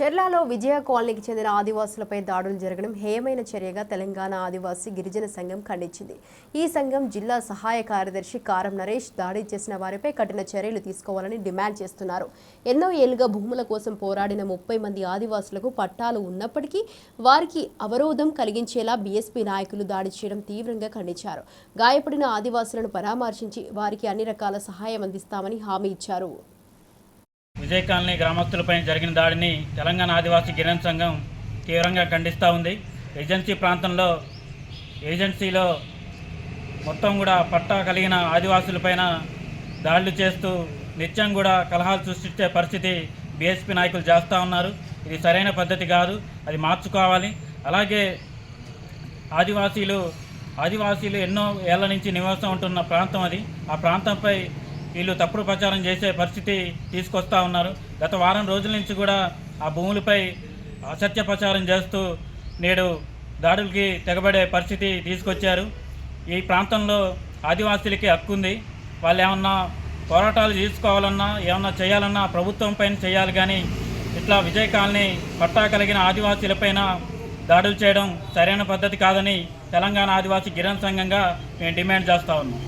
చెర్లాలో విజయ కాలనీకి చెందిన ఆదివాసులపై దాడులు జరగడం హేయమైన చర్యగా తెలంగాణ ఆదివాసీ గిరిజన సంఘం ఖండించింది. ఈ సంఘం జిల్లా సహాయ కార్యదర్శి కారం నరేష్ దాడి చేసిన వారిపై కఠిన చర్యలు తీసుకోవాలని డిమాండ్ చేస్తున్నారు. ఎన్నో ఏళ్ళుగా భూముల కోసం పోరాడిన ముప్పై మంది ఆదివాసులకు పట్టాలు ఉన్నప్పటికీ వారికి అవరోధం కలిగించేలా బీఎస్పీ నాయకులు దాడి చేయడం తీవ్రంగా ఖండించారు. గాయపడిన ఆదివాసులను పరామర్శించి వారికి అన్ని రకాల సహాయం అందిస్తామని హామీ ఇచ్చారు. విజయ్ కాలనీ గ్రామస్తులపై జరిగిన దాడిని తెలంగాణ ఆదివాసీ గిరిజన సంఘం తీవ్రంగా ఖండిస్తూ ఉంది. ఏజెన్సీ ప్రాంతంలో ఏజెన్సీలో మొత్తం కూడా పట్టా కలిగిన ఆదివాసులపైన దాడులు చేస్తూ నిత్యం కూడా కలహాలు సృష్టించే పరిస్థితి బీఎస్పీ నాయకులు చేస్తూ ఉన్నారు. ఇది సరైన పద్ధతి కాదు అది మార్చుకోవాలి. అలాగే ఆదివాసీలు ఆదివాసీలు ఎన్నో ఏళ్ళ నుంచి నివాసం ఉంటున్న ప్రాంతం అది. ఆ ప్రాంతంపై వీళ్ళు తప్పుడు ప్రచారం చేసే పరిస్థితి తీసుకొస్తా ఉన్నారు. గత వారం రోజుల నుంచి కూడా ఆ భూములపై అసత్య ప్రచారం చేస్తూ నేడు దాడులకి తెగబడే పరిస్థితి తీసుకొచ్చారు. ఈ ప్రాంతంలో ఆదివాసీలకి హక్కు ఉంది. వాళ్ళు ఏమన్నా పోరాటాలు తీసుకోవాలన్నా ఏమన్నా చేయాలన్నా ప్రభుత్వం పైన చేయాలి కానీ ఇట్లా విజయకాలని పట్టా కలిగిన ఆదివాసీలపైన దాడులు చేయడం సరైన పద్ధతి కాదని తెలంగాణ ఆదివాసీ గిరణ సంఘంగా మేము డిమాండ్ చేస్తా ఉన్నాం.